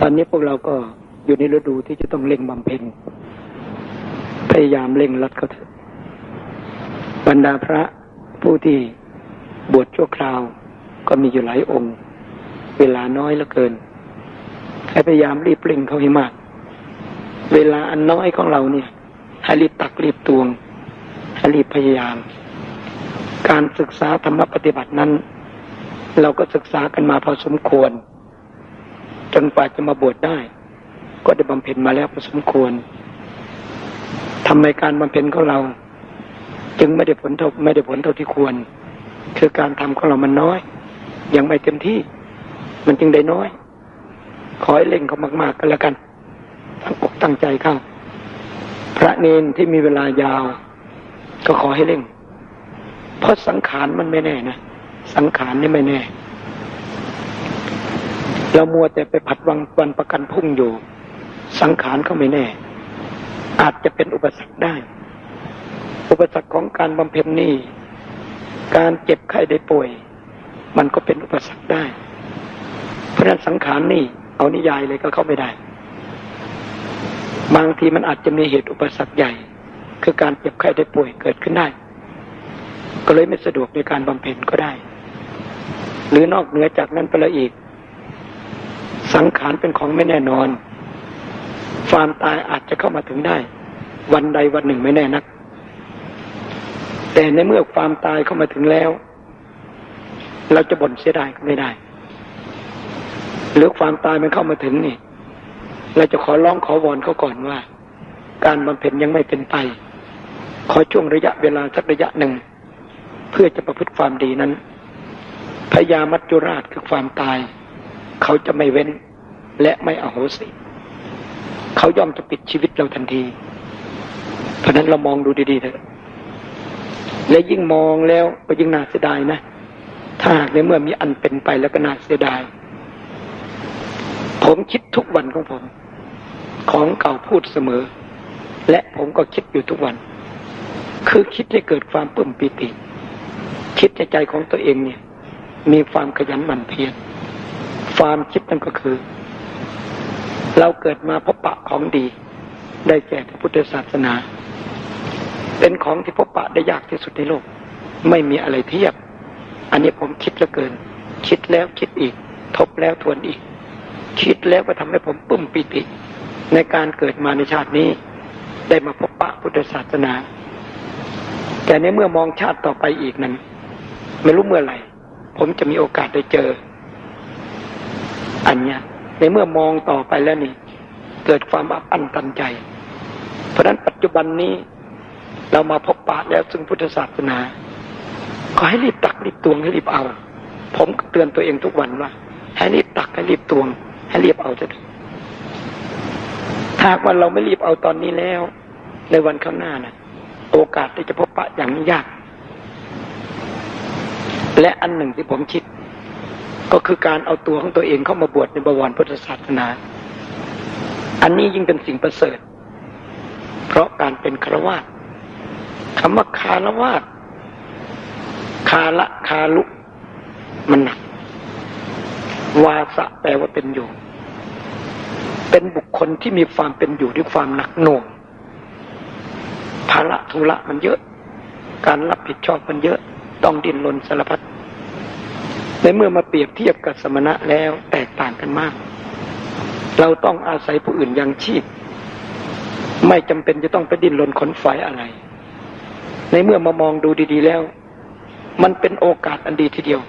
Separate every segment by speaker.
Speaker 1: ตอนนี้พวกเราก็อยู่ในฤดูที่จะต้องเร่งบำเพ็ญพยายามเร่งรัดเขาถอะบรรดาพระผู้ที่บวชชั่วคราวก็มีอยู่หลายองค์ เวลาน้อยเหลือเกิน ให้พยายามรีบเร่งเขาให้มาก เวลาอันน้อยของเราเนี่ยให้รีบตักรีบตวงให้รีบพยายาม การศึกษาธรรมปฏิบัตินั้น เราก็ศึกษากันมาพอสมควร จนกว่าจะมาบวชได้ ก็ได้บำเพ็ญมาแล้วพอสมควรทำไมการบำเพ็ญของเรา จึงไม่ได้ผลเท่าไม่ได้ผลเท่าที่ควร คือการทำของเรามันน้อย ยังไม่เต็มที่ มันจึงได้น้อย ขอให้เล่งเขามาก ๆกันแล้วกันตั้งอกตั้งใจเข้าพระเนนที่มีเวลายาว ก็ขอให้เร่ง เพราะสังขารมันไม่แน่นะ สังขารนี่ไม่แน่ เรามัวแต่ไปผัดวังวันประกันพุ่งอยู่ สังขารก็ไม่แน่ อาจจะเป็นอุปสรรคได้ อุปสรรคของการบำเพ็ญนี่การเจ็บไข้ได้ป่วย มันก็เป็นอุปสรรคได้ เพราะฉะนั้นสังขารนี่ เอานิยายเลยก็เข้าไม่ได้ บางทีมันอาจจะมีเหตุอุปสรรคใหญ่ คือการเจ็บไข้ได้ป่วยเกิดขึ้นได้ ก็เลยไม่สะดวกในการบำเพ็ญก็ได้ หรือนอกเหนือจากนั้นไปแล้วอีก สังขารเป็นของไม่แน่นอน ความตายอาจจะเข้ามาถึงได้ วันใดวันหนึ่งไม่แน่นัก แต่ในเมื่อความตายเข้ามาถึงแล้ว เราจะบ่นเสียดายก็ไม่ได้ หรือความตายมันเข้ามาถึงนี่ เราจะขอร้องขอวอนเขาก่อนว่า การบำเพ็ญยังไม่เป็นไป ขอช่วงระยะเวลาสักระยะหนึ่ง เพื่อจะประพฤติความดีนั้นพยามัจจุราชคือความตาย เขาจะไม่เว้นและไม่อโหสิ เขาย่อมจะปิดชีวิตเราทันที เพราะนั้นเรามองดูดีๆเถอะ และยิ่งมองแล้วก็ยิ่งน่าเสียดายนะ ถ้าหากในเมื่อมีอันเป็นไปแล้วก็น่าเสียดาย ผมคิดทุกวันของผม ของเก่าพูดเสมอ และผมก็คิดอยู่ทุกวัน คือคิดให้เกิดความปลื้มปิติ คิดในใจของตัวเองเนี่ย มีความขยันหมั่นเพียร ความคิดนั่นก็คือ เราเกิดมาพบปะของดี ได้แก่พระพุทธศาสนา เป็นของที่พบปะได้ยากที่สุดในโลก ไม่มีอะไรเทียบ อันนี้ผมคิดเหลือเกิน คิดแล้วคิดอีก ทบแล้วทวนอีก คิดแล้วก็ทำให้ผมปลื้มปิติ ในการเกิดมาในชาตินี้ ได้มาพบปะพุทธศาสนา แต่ในเมื่อมองชาติต่อไปอีกนั้น ไม่รู้เมื่อไหร่ ผมจะมีโอกาสได้เจอ อันเนี้ยในเมื่อมองต่อไปแล้วนี่ เกิดความอับอั้นตันใจ เพราะฉะนั้นปัจจุบันนี้ เรามาพบปะแล้วซึ่งพุทธศาสนา ขอให้รีบตักรีบตวงให้รีบเอา ผมเตือนตัวเองทุกวันว่า ให้รีบตักให้รีบตวง ให้รีบเอาจะถ้าวันเราไม่รีบเอาตอนนี้แล้ว ในวันข้างหน้านะโอกาสที่จะพบปะอย่างนี้ยาก และอันหนึ่งที่ผมคิด ก็คือการเอาตัวของตัวเองเข้ามาบวชในบวรพุทธศาสนา อันนี้ยิ่งเป็นสิ่งประเสริฐ เพราะการเป็นคารวาสคำว่าคารวาสคาละคาลุมันหนัก วาสะแปลว่าเป็นอยู่ เป็นบุคคลที่มีความเป็นอยู่ด้วยความหนักหน่วงภาระธุระมันเยอะ การรับผิดชอบมันเยอะ ต้องดิ้นรนสารพัด ในเมื่อมาเปรียบเทียบกับสมณะแล้วแตกต่างกันมาก เราต้องอาศัยผู้อื่นยังชีพ ไม่จำเป็นจะต้องไปดิ้นรนขนฝายอะไร ในเมื่อมามองดูดี ๆแล้ว มันเป็นโอกาสอันดีทีเดียว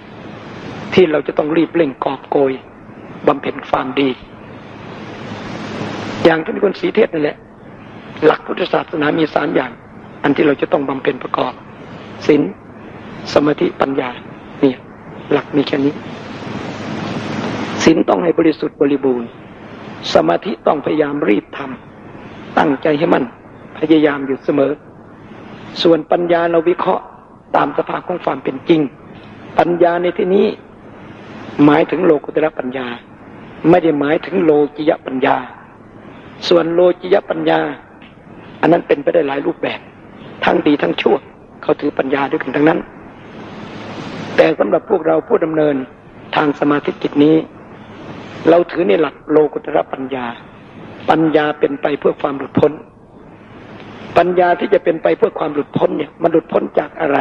Speaker 1: ที่เราจะต้องรีบเร่งกอบโกยบำเพ็ญความดี อย่างที่คนสีเทศนั่นแหละ หลักพุทธศาสนามีสามอย่าง อันที่เราจะต้องบำเพ็ญประกอบศีลสมาธิปัญญา หลักมีแค่นี้ศีลต้องให้บริสุทธิ์บริบูรณ์ สมาธิต้องพยายามรีบทำตั้งใจให้มันพยายามอยู่เสมอ ส่วนปัญญาเราวิเคราะห์ตามสภาพของความเป็นจริง ปัญญาในที่นี้หมายถึงโลกุตระปัญญา ไม่ได้หมายถึงโลกิยปัญญา ส่วนโลกิยปัญญา อันนั้นเป็นไปได้หลายรูปแบบ ทั้งดีทั้งชั่ว เขาถือปัญญาด้วยกันทั้งนั้น แต่สำหรับพวกเราผู้ดำเนินทางสมาธิจิตนี้ เราถือในหลักโลกุตระปัญญา ปัญญาเป็นไปเพื่อความหลุดพ้น ปัญญาที่จะเป็นไปเพื่อความหลุดพ้นเนี่ยมันหลุดพ้นจากอะไร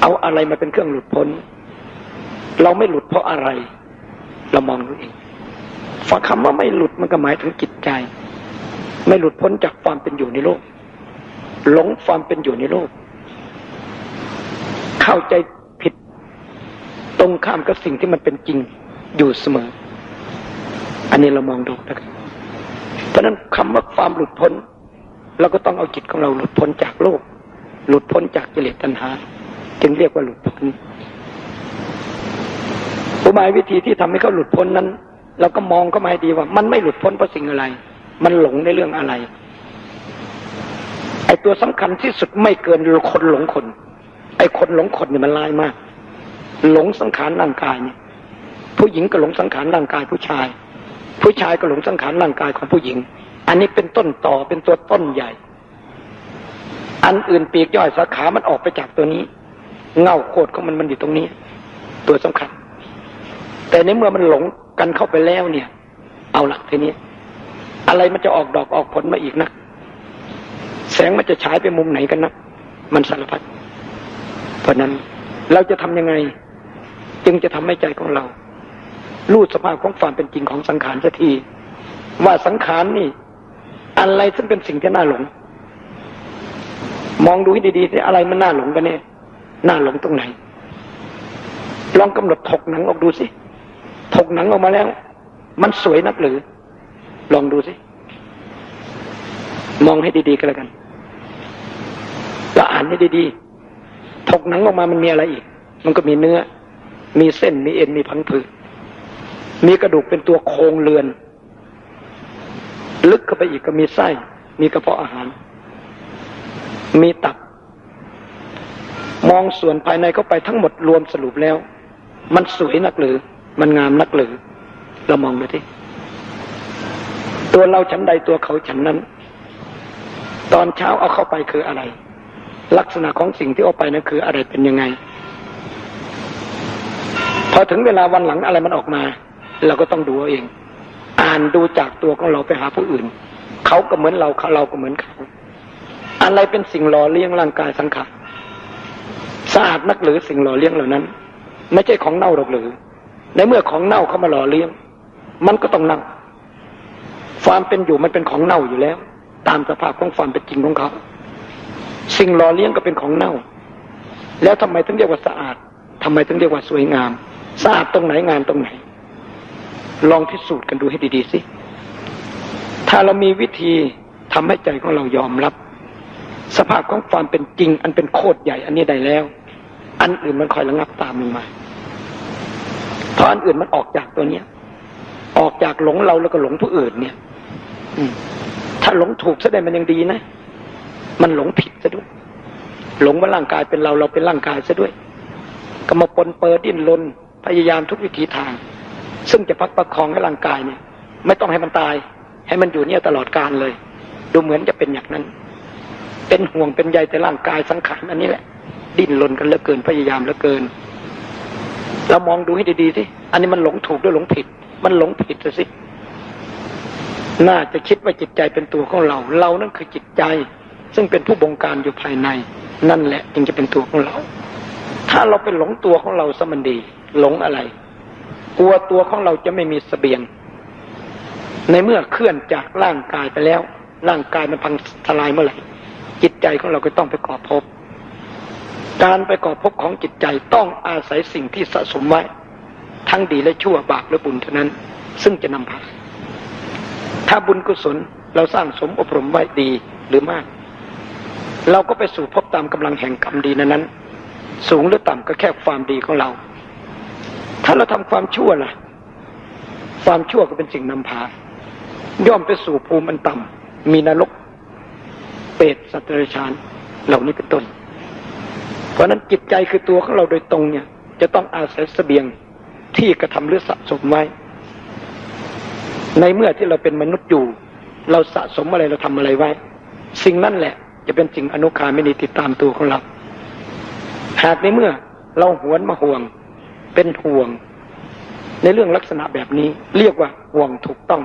Speaker 1: เอาอะไรมาเป็นเครื่องหลุดพ้น เราไม่หลุดเพราะอะไร เรามองดูเองฟังคำว่าไม่หลุดมันก็หมายถึงจิตใจ ไม่หลุดพ้นจากความเป็นอยู่ในโลก หลงความเป็นอยู่ในโลก เข้าใจผิด ตรงข้ามกับสิ่งที่มันเป็นจริงอยู่เสมอ อันนี้เรามองดูนะครับเพราะนั้นคำว่าความหลุดพ้นเราก็ต้องเอาจิตของเราหลุดพ้นจากโลก หลุดพ้นจากกิเลสตัณหา จึงเรียกว่าหลุดพ้นอุบายวิธีที่ทำให้เขาหลุดพ้นนั้น เราก็มองเข้ามาให้ดีว่า มันไม่หลุดพ้นเพราะสิ่งอะไร มันหลงในเรื่องอะไรไอ้ตัวสำคัญที่สุดไม่เกินคนหลงคน อ้คนหลงคนเนี่ยมันลายมาก หลงสังขารร่างกายเนี่ย ผู้หญิงก็หลงสังขารร่างกายผู้ชาย ผู้ชายก็หลงสังขารร่างกายของผู้หญิง อันนี้เป็นต้นต่อเป็นตัวต้นใหญ่ อันอื่นปีกย่อยสาขา มันออกไปจากตัวนี้ เงาโคตรของมันมันอยู่ตรงนี้ ตัวสำคัญ แต่ในเมื่อมันหลงกันเข้าไปแล้วเนี่ย เอาหลักทีนี้อะไรมันจะออกดอกออกผลมาอีกนะ แสงมันจะฉายไปมุมไหนกันนะ มันสารพัด เพราะนั้นเราจะทำยังไง จึงจะทำให้ใจของเรารู้สภาพของความเป็นจริงของสังขารสักที ว่าสังขารนี่ อะไรซึ่งเป็นสิ่งที่น่าหลง มองดูให้ดีๆสิอะไรมันน่าหลงกันเนี่ยน่าหลงตรงไหน ลองกำหนดถกหนังออกดูสิถกหนังออกมาแล้ว มันสวยนักหรือ ลองดูสิ มองให้ดีๆก็แล้วกันแล้วอ่านให้ดีๆ ถกหนังออกมามันมีอะไรอีก มันก็มีเนื้อ มีเส้น มีเอ็น มีพังผืดมีกระดูกเป็นตัวโครงเรือน ลึกเข้าไปอีกก็มีไส้ มีกระเพาะอาหาร มีตับ มองส่วนภายในเข้าไปทั้งหมดรวมสรุปแล้ว มันสวยนักหรือ มันงามนักหรือ เรามองดูที่ตัวเราฉันใดตัวเขาฉันนั้น ตอนเช้าเอาเข้าไปคืออะไร ลักษณะของสิ่งที่เอาไปนั้นคืออะไรเป็นยังไง พอถึงเวลาวันหลังอะไรมันออกมา เราก็ต้องดูเอาเองอ่านดูจากตัวของเราไปหาผู้อื่น เขาก็เหมือนเราเขาเราก็เหมือนเขาอะไรเป็นสิ่งหล่อเลี้ยงร่างกายสังขารสะอาดนักหรือสิ่งหล่อเลี้ยงเหล่านั้น ไม่ใช่ของเน่าหรอกหรือ ในเมื่อของเน่าเขามาหล่อเลี้ยง มันก็ต้องเน่าความเป็นอยู่มันเป็นของเน่าอยู่แล้ว ตามสภาพของความเป็นจริงของเขา สิ่งหล่อเลี้ยงก็เป็นของเน่า แล้วทำไมถึงเรียกว่าสะอาดทำไมถึงเรียกว่าสวยงาม สะอาดตรงไหนงามตรงไหน ลองพิสูจน์กันดูให้ดีๆสิ ถ้าเรามีวิธีทำให้ใจของเรายอมรับ สภาพของความเป็นจริง อันเป็นโคตรใหญ่ อันนี้ได้แล้ว อันอื่นมันคอยระงับตามลงมาเพราะอันอื่นมันออกจากตัวเนี้ย ออกจากหลงเราแล้วก็หลงผู้อื่นเนี่ย อืถ้าหลงถูกซะได้มันยังดีนะ มันหลงผิด ซะด้วย หลงว่าร่างกายเป็นเราเราเป็นร่างกายซะด้วย ก็มาปนเปื้อดิ้นรนพยายามทุกวิถีทาง ซึ่งจะพักประคองให้ร่างกายเนี่ย ไม่ต้องให้มันตาย ให้มันอยู่เนี่ยตลอดกาลเลย ดูเหมือนจะเป็นอย่างนั้น เป็นห่วงเป็นใยแต่ร่างกายสังขารอันนี้แหละ ดิ้นรนกันเหลือเกินพยายามเหลือเกินเรามองดูให้ดีๆสิอันนี้มันหลงถูกหรือหลงผิด มันหลงผิดสิน่าจะคิดว่าจิตใจเป็นตัวของเรา เรานั่นคือจิตใจ ซึ่งเป็นผู้บงการอยู่ภายใน นั่นแหละจึงจะเป็นตัวของเรา ถ้าเราเป็นหลงตัวของเราสมันดี หลงอะไร กลัวตัวของเราจะไม่มีสเสบียง ในเมื่อเคลื่อนจากร่างกายไปแล้ว ร่างกายมันพังทลายเมื่อไหร่จิตใจของเราก็ต้องไปก่อภพการไปก่อภพของจิตใจต้องอาศัยสิ่งที่สะสมไว้ ทั้งดีและชั่วบาปและบุญเท่านั้น ซึ่งจะนำพาถ้าบุญกุศลเราสร้างสมอบรมไว้ดีหรือมาก เราก็ไปสู่พบตามกำลังแห่งกรรมดีนั้น สูงหรือต่ำก็แค่ความดีของเรา ถ้าเราทำความชั่วล่ะ ความชั่วก็เป็นสิ่งนำพา ย่อมไปสู่ภูมิอันต่ำมีนรก เปรตสัตว์เดรัจฉานเหล่านี้เป็นต้น เพราะนั้นจิตใจคือตัวของเราโดยตรงเนี่ย จะต้องอาศัยเสบียงที่กระทำหรือสะสมไว้ ในเมื่อที่เราเป็นมนุษย์อยู่ เราสะสมอะไรเราทำอะไรไว้ สิ่งนั่นแหละ จะเป็นสิ่งอนุคาไม่ดีติดตามตัวของเรา หากในเมื่อเราหวนมาห่วง เป็นห่วง ในเรื่องลักษณะแบบนี้ เรียกว่าห่วงถูกต้อง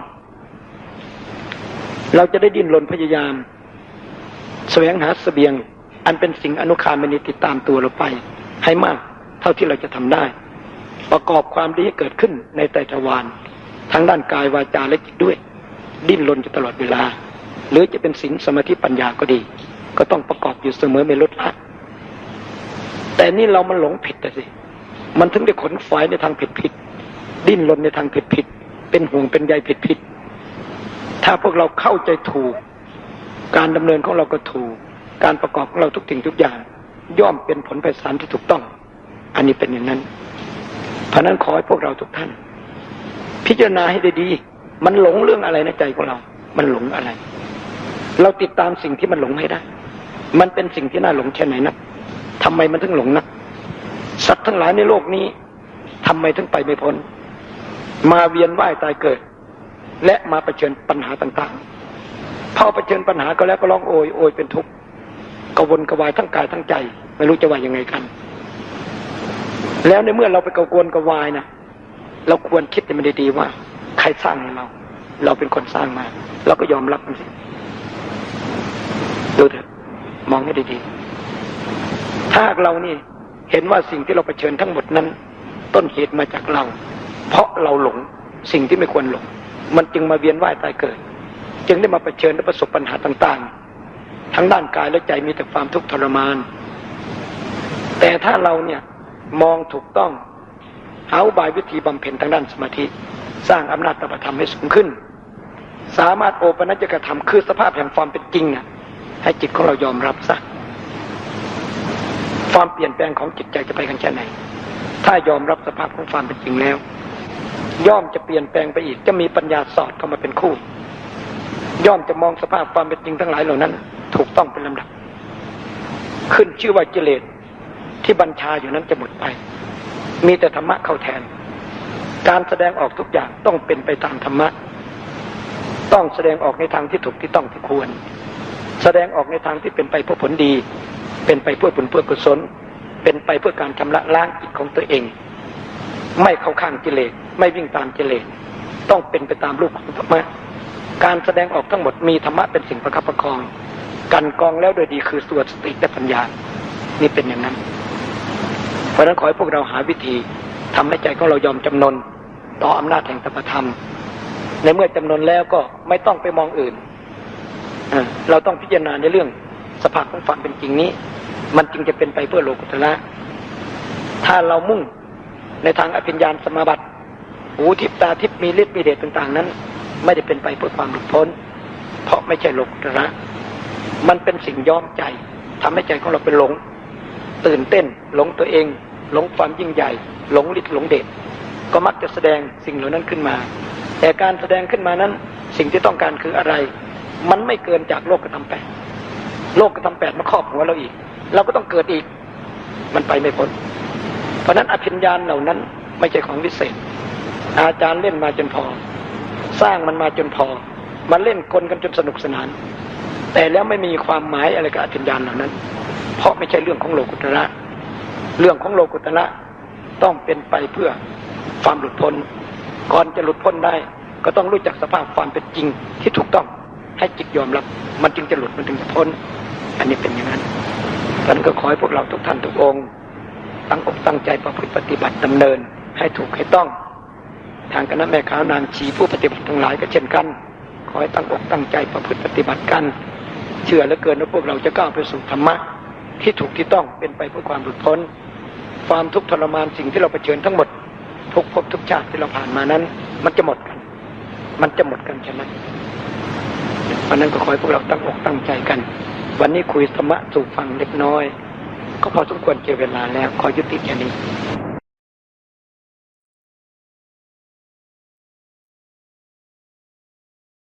Speaker 1: เราจะได้ดิ้นรนพยายาม แสวงหาเสบียง อันเป็นสิ่งอนุคามนิติดตามตัวเราไป ให้มากเท่าที่เราจะทำได้ ประกอบความดีให้เกิดขึ้นในไตรทวารทั้งด้านกายวาจาและจิตด้วย ดิ้นรนอยู่ตลอดเวลา หรือจะเป็นศีลสมาธิปัญญาก็ดี ก็ต้องประกอบอยู่เสมอไม่ลดละแต่นี่เรามันหลงผิดแต่สิ มันถึงได้ขนฝายในทางผิดผิดดิ้นรนในทางผิดผิดเป็นห่วงเป็นใยผิดผิดถ้าพวกเราเข้าใจถูก การดำเนินของเราก็ถูก การประกอบของเราทุกสิ่งทุกอย่าง ย่อมเป็นผลไปสารที่ถูกต้อง อันนี้เป็นอย่างนั้นเพราะนั้นขอให้พวกเราทุกท่าน พิจารณาให้ดีๆมันหลงเรื่องอะไรในใจของเรา มันหลงอะไร เราติดตามสิ่งที่มันหลงให้ได้ มันเป็นสิ่งที่น่าหลงแค่ไหนนักทำไมมันถึงหลงนักสัตว์ทั้งหลายในโลกนี้ทำไมถึงไปไม่พ้น มาเวียนว่ายตายเกิด และมาเผชิญปัญหาต่างๆ พอเผชิญปัญหาก็แล้วก็ร้องโอยโอยเป็นทุกข์กวนกวายทั้งกายทั้งใจ ไม่รู้จะว่ายังไงกัน แล้วในเมื่อเราไปกวนกวายนะเราควรคิดให้มันดีๆว่า ใครสร้างให้เรา เราเป็นคนสร้างมา เราก็ยอมรับมันสิ ดูเถอะมองให้ดีๆ ถ้าเรานี่เห็นว่าสิ่งที่เราเผชิญทั้งหมดนั้น ต้นเหตุมาจากเรา เพราะเราหลงสิ่งที่ไม่ควรหลง มันจึงมาเวียนว่ายตายเกิด จึงได้มาเผชิญและประสบปัญหาต่างๆ ทั้งด้านกายและใจมีแต่ความทุกข์ทรมาน แต่ถ้าเราเนี่ยมองถูกต้องหาอุบายวิธีบำเพ็ญทางด้านสมาธิ สร้างอำนาจตปธรรมให้สูงขึ้น สามารถโอปนัจจกธรรมคือสภาพแห่งความเป็นจริงน่ะ ให้จิตของเรายอมรับซะความเปลี่ยนแปลงของจิตใจจะไปกันแค่ไหน ถ้ายอมรับสภาพของความเป็นจริงแล้ว ย่อมจะเปลี่ยนแปลงไปอีก จะมีปัญญาสอดเข้ามาเป็นคู่ ย่อมจะมองสภาพความเป็นจริงทั้งหลายเหล่านั้น ถูกต้องเป็นลำดับ ขึ้นชื่อว่ากิเลสที่บัญชาอยู่นั้นจะหมดไป มีแต่ธรรมะเข้าแทน การแสดงออกทุกอย่างต้องเป็นไปตามธรรมะ ต้องแสดงออกในทางที่ถูกที่ต้องที่ควร แสดงออกในทางที่เป็นไปเพื่อผลดี เป็นไปเพื่อผลเพื่อกุศล เป็นไปเพื่อการชำระล้างจิตของตัวเอง ไม่เข้าข้างกิเลสไม่วิ่งตามกิเลสต้องเป็นไปตามรูปของธรรมะการแสดงออกทั้งหมดมีธรรมะเป็นสิ่งประคับประคอง กันกองแล้วโดยดีคือสวดสติและปัญญา นี่เป็นอย่างนั้น เพราะนั้นขอให้พวกเราหาวิธีทำให้ใจของเรายอมจำนน ต่ออำนาจแห่งตปธรรม ในเมื่อจำนนแล้วก็ไม่ต้องไปมองอื่น เราต้องพิจารณาในเรื่องสภาพของความเป็นจริงนี้ มันจึงจะเป็นไปเพื่อโลกุตละถ้าเรามุ่งในทางอภิญญาณสมาบัติหูทิพตาทิพมีฤทธิ์มีเดชต่าง ๆ นั้น ไม่ได้เป็นไปเพื่อความหลุดพ้น เพราะไม่ใช่โลกุตละมันเป็นสิ่งย้อมใจทำให้ใจของเราเป็นหลง ตื่นเต้น หลงตัวเอง หลงความยิ่งใหญ่ หลงฤทธิ์หลงเดชก็มักจะแสดงสิ่งเหล่านั้นขึ้นมา แต่การแสดงขึ้นมานั้น สิ่งที่ต้องการคืออะไร มันไม่เกินจากโลกกระทำแปดโลกกระทำแปดมาครอบหัวเราอีก เราก็ต้องเกิดอีก มันไปไม่พ้นเพราะนั้นอภิญญาณเหล่านั้นไม่ใช่ของวิเศษ อาจารย์เล่นมาจนพอ สร้างมันมาจนพอ มันเล่นกลกันจนสนุกสนาน แต่แล้วไม่มีความหมายอะไรกับอภิญญาณเหล่านั้น เพราะไม่ใช่เรื่องของโลกุตระเรื่องของโลกุตระต้องเป็นไปเพื่อความหลุดพ้น ก่อนจะหลุดพ้นได้ ก็ต้องรู้จักสภาพความเป็นจริงที่ถูกต้อง ให้จิตยอมรับ มันจึงจะหลุดมันจึงจะพ้น อันนี้เป็นอย่างนั้นดังนั้นก็ขอให้พวกเราทุกท่านทุกองค์ ตั้งอกตั้งใจประพฤติปฏิบัติดำเนิน ให้ถูกให้ต้อง ทางคณะแม่ค้านางชีผู้ปฏิบัติทั้งหลายก็เช่นกัน ขอให้ตั้งอกตั้งใจประพฤติปฏิบัติกัน เชื่อเหลือเกินว่าพวกเราจะก้าวไปสู่ธรรมะที่ถูกที่ต้องเป็นไปเพื่อความหลุดพ้น ความทุกข์ทรมานสิ่งที่เราเผชิญทั้งหมด ทุกภพทุกชาติที่เราผ่านมานั้น มันจะหมดกัน มันจะหมดกันใช่ วันนั้นก็ขอให้พวกเราตั้งอกตั้งใจกัน วันนี้คุยธรรมะสู่ฟังเล็กน้อย ก็พอสมควรเจอเวลาแล้วขอยุติแค่นี้